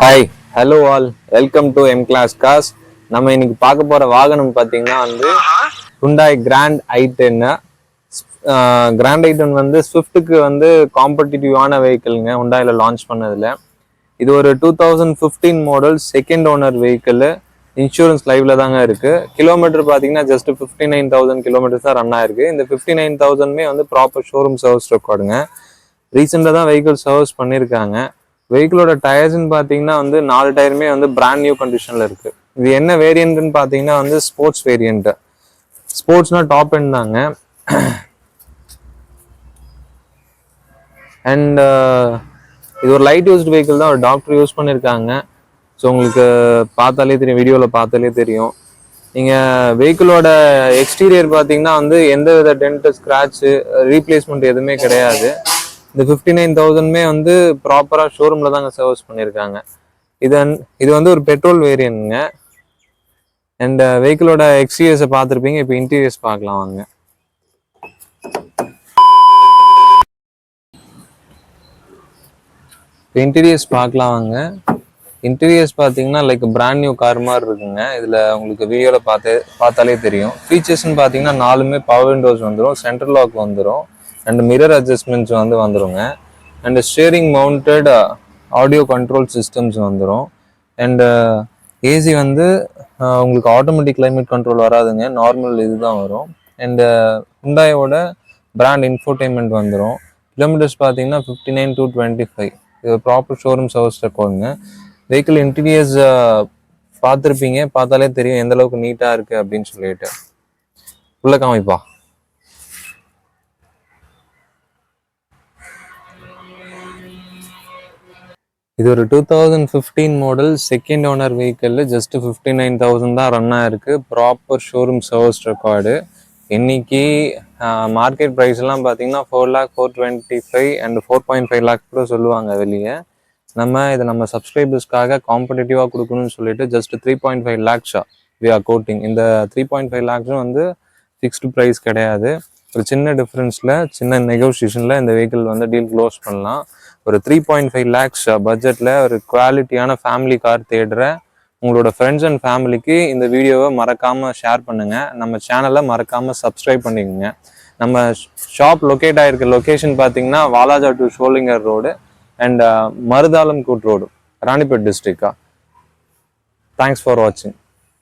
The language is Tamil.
Hi hello all welcome to M class cars நம்ம இன்னைக்கு பார்க்க போற வாகனம் பார்த்தீங்கன்னா வந்து ஹுண்டாய் கிராண்ட் ஐ டென்னு கிராண்ட் ஐ டென் வந்து ஸ்விஃப்ட்டுக்கு வந்து காம்படிட்டிவான வெஹிக்கிள்ங்க ஹுண்டாயில் லான்ச் பண்ணதில். இது ஒரு two thousand fifteen model second owner vehicle insurance லைவ்ல தாங்க இருக்கு. கிலோமீட்டர் பார்த்தீங்கன்னா just fifty nine thousand kilometers தான் ரன் ஆயிருக்கு. இந்த ஃபிஃப்டி நைன் தௌசண்ட்மே வந்து ப்ராப்பர் ஷோரூம் சர்வீஸ் ரெக்கார்டுங்க ரீசெண்டாக தான் வெஹிக்கிள் சர்வீஸ் பண்ணியிருக்காங்க. வெஹிக்கிளோட டயர்ஸ்னு பார்த்தீங்கன்னா வந்து நாலு டயருமே வந்து பிராண்ட் நியூ கண்டிஷனில் இருக்குது இது என்ன வேரியண்ட்டுன்னு பார்த்தீங்கன்னா வந்து ஸ்போர்ட்ஸ் வேரியண்ட்டு ஸ்போர்ட்ஸ்னால் டாப் எண்ட் தாங்க. அண்ட் uh, இது ஒரு லைட் யூஸ்டு வெஹிக்கிள் தான். ஒரு டாக்டர் யூஸ் பண்ணியிருக்காங்க ஸோ உங்களுக்கு பார்த்தாலே தெரியும். வீடியோவில் பார்த்தாலே தெரியும். நீங்கள் வெஹிக்கிளோட எக்ஸ்டீரியர் பார்த்தீங்கன்னா வந்து எந்த வித டென்ட் ஸ்க்ராட்சு ரீப்ளேஸ்மெண்ட் எதுவுமே கிடையாது. இந்த ஃபிஃப்டி நைன் தௌசண்ட்மே வந்து ப்ராப்பராக ஷோரூமில் தாங்க சர்வீஸ் பண்ணியிருக்காங்க. இது இது வந்து ஒரு பெட்ரோல் வேரியன்ட்ங்க அண்ட் வெஹிக்கிளோட எக்ஸ்டீரியர்ஸை பார்த்துருப்பீங்க. இப்போ இன்டீரியர்ஸ் பார்க்கலாம் வாங்க. இன்டீரியர்ஸ் பார்க்கலாம் வாங்க. இன்டீரியர்ஸ் பார்த்தீங்கன்னா லைக் பிராண்ட் நியூ கார் மாதிரி இருக்குங்க. இதில் உங்களுக்கு வீடியோவில் பார்த்து பார்த்தாலே தெரியும். ஃபீச்சர்ஸ்னு பார்த்தீங்கன்னா நாலுமே பவர் விண்டோஸ் வந்துடும் சென்ட்ரல் லாக் வந்துடும் அண்ட் மிரர் அட்ஜஸ்ட்மெண்ட்ஸ் வந்து வந்துருங்க. And steering mounted audio control systems வந்துடும் அண்டு ஏசி வந்து uh, உங்களுக்கு ஆட்டோமேட்டிக் கிளைமேட் கண்ட்ரோல் வராதுங்க. நார்மல் இதுதான் வரும். அண்டு ஹுண்டாயோட பிராண்ட் இன்ஃபோர்டைன்மெண்ட் வந்துடும் கிலோமீட்டர்ஸ் பார்த்தீங்கன்னா fifty nine to twenty five இது ப்ராப்பர் ஷோரூம் சர்வீஸ் ரெக்கார்டுங்க வெஹிக்கிள் இன்டீரியர்ஸ் பார்த்துருப்பீங்க. பார்த்தாலே தெரியும் எந்த அளவுக்கு நீட்டாக இருக்குது அப்படின்னு சொல்லிட்டு. உள்ள காமிப்பா. இது ஒரு two thousand fifteen model second owner வெஹிக்கிளில் just fifty nine thousand தான் ரன் ஆயிருக்கு. ப்ராப்பர் ஷோரூம் சர்வீஸ் ரெக்கார்டு இன்னைக்கு மார்க்கெட் ப்ரைஸ்லாம் பார்த்தீங்கன்னா four lakh four twenty five and four point five lakh கூட சொல்லுவாங்க வெளியே. நம்ம இதை நம்ம சப்ஸ்கிரைபர்ஸ்க்காக காம்படிட்டிவாக கொடுக்கணும்னு சொல்லிட்டு ஜஸ்ட் த்ரீ பாயிண்ட் ஃபைவ் லேக்ஸா வி ஆர் கோட்டிங் இந்த த்ரீ பாயிண்ட் ஃபைவ் லேக்ஸும் வந்து ஃபிக்ஸ்டு ப்ரைஸ் கிடையாது. ஒரு சின்ன டிஃப்ரென்ஸில் சின்ன நெகோசியேஷனில் இந்த வெஹிக்கிள் வந்து டீல் க்ளோஸ் பண்ணலாம். ஒரு த்ரீ பாயிண்ட் ஃபைவ் லேக்ஸ் பட்ஜெட்டில் ஒரு குவாலிட்டியான ஃபேமிலி கார் தேடுற உங்களோட ஃப்ரெண்ட்ஸ் அண்ட் ஃபேமிலிக்கு இந்த வீடியோவை மறக்காமல் ஷேர் பண்ணுங்கள் நம்ம சேனலை மறக்காமல் சப்ஸ்கிரைப் பண்ணிக்கோங்க. நம்ம ஷாப் லொக்கேட் ஆகிருக்க லொக்கேஷன் பார்த்தீங்கன்னா Walaja to Sholinghur road and uh, Maruthalam Koot road Ranipet டிஸ்ட்ரிக்டா தேங்க்ஸ் ஃபார் வாட்சிங்